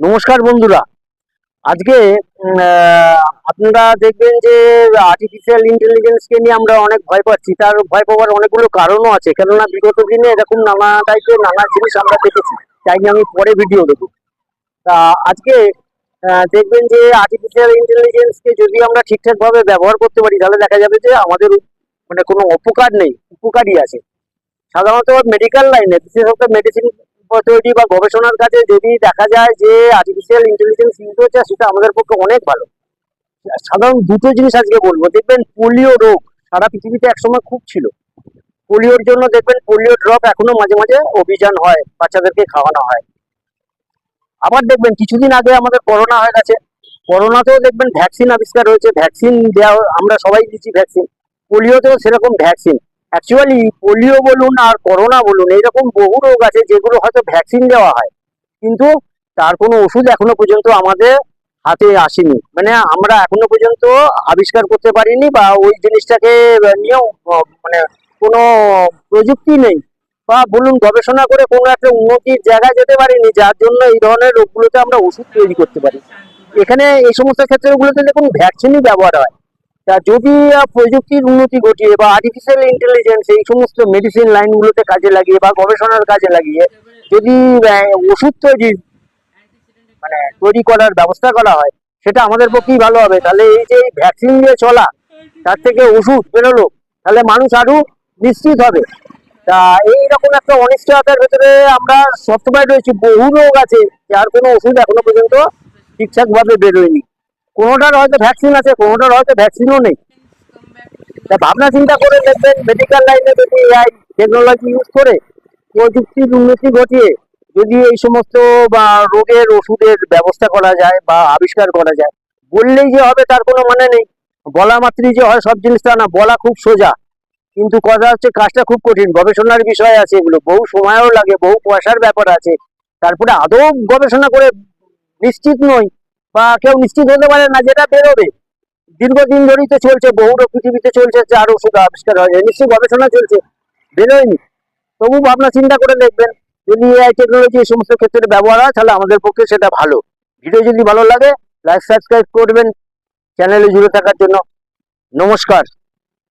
নমস্কার বন্ধুরা। আজকে আপনারা দেখবেন যে আর্টিফিশিয়াল ইন্টেলিজেন্সকে নিয়ে আমরা অনেক ভয় পাচ্ছি। তার ভয় পাওয়ার অনেকগুলো কারণও আছে। কেননা বিগত দিনে এরকম নানা টাইপের নানা জিনিস আমরা দেখেছি। তাই নিয়ে আমি পরে ভিডিও দেবো। তা, আজকে দেখবেন যে আর্টিফিশিয়াল ইন্টেলিজেন্সকে যদি আমরা ঠিকঠাক ভাবে ব্যবহার করতে পারি, তাহলে দেখা যাবে যে আমাদের মানে কোনো অপকার নেই। উপকারই আছে। সাধারণত মেডিকেল লাইনে বিশেষত মেডিসিন তৈরি বা গবেষণার কাজে যদি দেখা যায় যে আর্টিফিশিয়াল ইন্টেলিজেন্স ইউজ হচ্ছে সেটা আমাদের পক্ষে অনেক ভালো। সাধারণ দুটো জিনিস আজকে বলব। দেখবেন পোলিও রোগ সারা পৃথিবীতে একসময় খুব ছিল। পোলিওর জন্য দেখবেন পোলিও ড্রপ এখনও মাঝে মাঝে অভিযান হয়, বাচ্চাদেরকে খাওয়ানো হয়। আবার দেখবেন কিছুদিন আগে আমাদের করোনা হয়ে গেছে। করোনাতেও দেখবেন ভ্যাকসিন আবিষ্কার হয়েছে। ভ্যাকসিন দেওয়া আমরা সবাই দিচ্ছি ভ্যাকসিন পোলিওতেও সেরকম ভ্যাকসিন অ্যাকচুয়ালি পোলিও বলুন আর করোনা বলুন, এইরকম বহু রোগ আছে যেগুলো হয়তো ভ্যাকসিন দেওয়া হয়। কিন্তু তার কোনো ওষুধ এখনও পর্যন্ত আমাদের হাতে আসেনি। মানে আমরা এখনও পর্যন্ত আবিষ্কার করতে পারিনি বা ওই জিনিসটাকে নিয়েও মানে কোনো প্রযুক্তি নেই। বা বলুন, গবেষণা করে কোনো একটা উন্নতির জায়গায় যেতে পারিনি, যার জন্য এই ধরনের রোগগুলোতে আমরা ওষুধ তৈরি করতে পারি। এখানে এই সমস্ত ক্ষেত্রগুলোতে দেখুন ভ্যাকসিনই ব্যবহার হয়। তা যদি প্রযুক্তির উন্নতি ঘটিয়ে বা আর্টিফিশিয়াল ইন্টেলিজেন্স এই সমস্ত মেডিসিন লাইনগুলোতে কাজে লাগিয়ে বা গবেষণার কাজে লাগিয়ে যদি ওষুধ তৈরি মানে তৈরি করার ব্যবস্থা করা হয়, সেটা আমাদের পক্ষেই ভালো হবে। তাহলে এই যে ভ্যাকসিন দিয়ে চলা, তার থেকে ওষুধ বেরোলো, তাহলে মানুষ আরও নিশ্চিত হবে। তা এইরকম একটা অনিশ্চয়তার ভেতরে আমরা সবসময় রয়েছি, বহু রোগ আছে, যার কোনো ওষুধ এখনও পর্যন্ত ঠিকঠাক ভাবে বেরোয়নি। কোনোটার হয়তো ভ্যাকসিন আছে, কোনোটার হয়তো ভ্যাকসিনও নেই। তা ভাবনা চিন্তা করে দেখবেন মেডিকেল লাইনে যদি এআই টেকনোলজি ইউজ করে প্রযুক্তির উন্নতি ঘটিয়ে যদি এই সমস্ত বা রোগের ওষুধের ব্যবস্থা করা যায় বা আবিষ্কার করা যায়, বললেই যে হবে তার কোনো মানে নেই। বলা মাত্রই যে হয় সব জিনিসটা না, বলা খুব সোজা। কিন্তু কথা হচ্ছে কাজটা খুব কঠিন, গবেষণার বিষয় আছে এগুলো, বহু সময়ও লাগে, বহু পয়সার ব্যাপার আছে। তারপরে আদৌ গবেষণা করে নিশ্চিত নই। বা কেউ নিশ্চিত হতে পারে না যেটা বেরোবে। দীর্ঘদিন ধরেই তো চলছে বহু পৃথিবীতে চলছে আর ওষুধ আবিষ্কার হয় নিশ্চয়ই গবেষণা চলছে, বেরোয়নি। তবু ভাবনা চিন্তা করে দেখবেন যদি এআই টেকনোলজি এই সমস্ত ক্ষেত্রে ব্যবহার হয়, তাহলে আমাদের পক্ষে সেটা ভালো। ভিডিও যদি ভালো লাগে লাইক সাবস্ক্রাইব করবেন। চ্যানেলে জুড়ে থাকার জন্য নমস্কার।